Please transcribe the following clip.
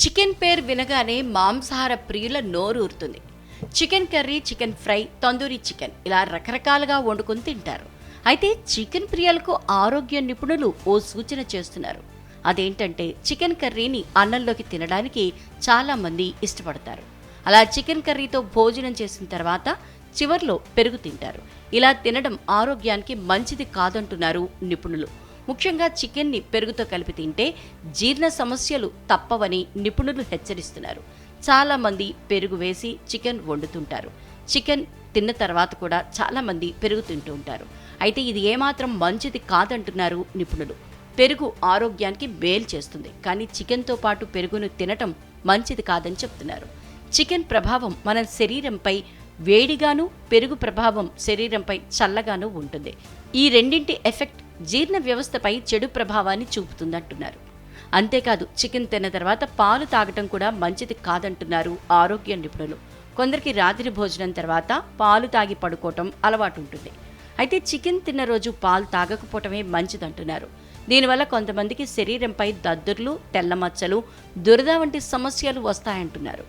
Chicken పేరు వినగానే మాంసాహార ప్రియుల నోరు ఊరుతుంది. Chicken curry chicken fry tandoori chicken ఇలా రకరకాలుగా వండుకొని తింటారు. అయితే చికెన్ ప్రియులకు ఆరోగ్య నిపుణులు ఓ సూచన చేస్తున్నారు. అదేంటంటే చికెన్ కర్రీని అన్నంలోకి తినడానికి చాలామంది ఇష్టపడతారు. అలా చికెన్ కర్రీతో భోజనం చేసిన తర్వాత చివర్లో పెరుగు తింటారు. ఇలా తినడం ఆరోగ్యానికి మంచిది కాదంటున్నారు నిపుణులు. ముఖ్యంగా చికెన్ని పెరుగుతో కలిపి తింటే జీర్ణ సమస్యలు తప్పవని నిపుణులు హెచ్చరిస్తున్నారు. చాలామంది పెరుగు వేసి చికెన్ వండుతుంటారు. చికెన్ తిన్న తర్వాత కూడా చాలామంది పెరుగు తింటూ ఉంటారు. అయితే ఇది ఏమాత్రం మంచిది కాదంటున్నారు నిపుణులు. పెరుగు ఆరోగ్యానికి మేలు చేస్తుంది. కానీ చికెన్తో పాటు పెరుగును తినటం మంచిది కాదని చెప్తున్నారు. చికెన్ ప్రభావం మన శరీరంపై వేడిగాను పెరుగు ప్రభావం శరీరంపై చల్లగాను ఉంటుంది. ఈ రెండింటి ఎఫెక్ట్ జీర్ణ వ్యవస్థపై చెడు ప్రభావాన్ని చూపుతుందంటున్నారు. అంతేకాదు చికెన్ తిన్న తర్వాత పాలు తాగటం కూడా మంచిది కాదంటున్నారు ఆరోగ్య నిపుణులు. కొందరికి రాత్రి భోజనం తర్వాత పాలు తాగి పడుకోవటం అలవాటు ఉంటుంది. అయితే చికెన్ తిన్న రోజు పాలు తాగకపోవటమే మంచిదంటున్నారు. దీనివల్ల కొంతమందికి శరీరంపై దద్దుర్లు తెల్ల మచ్చలు దురద వంటి సమస్యలు వస్తాయంటున్నారు.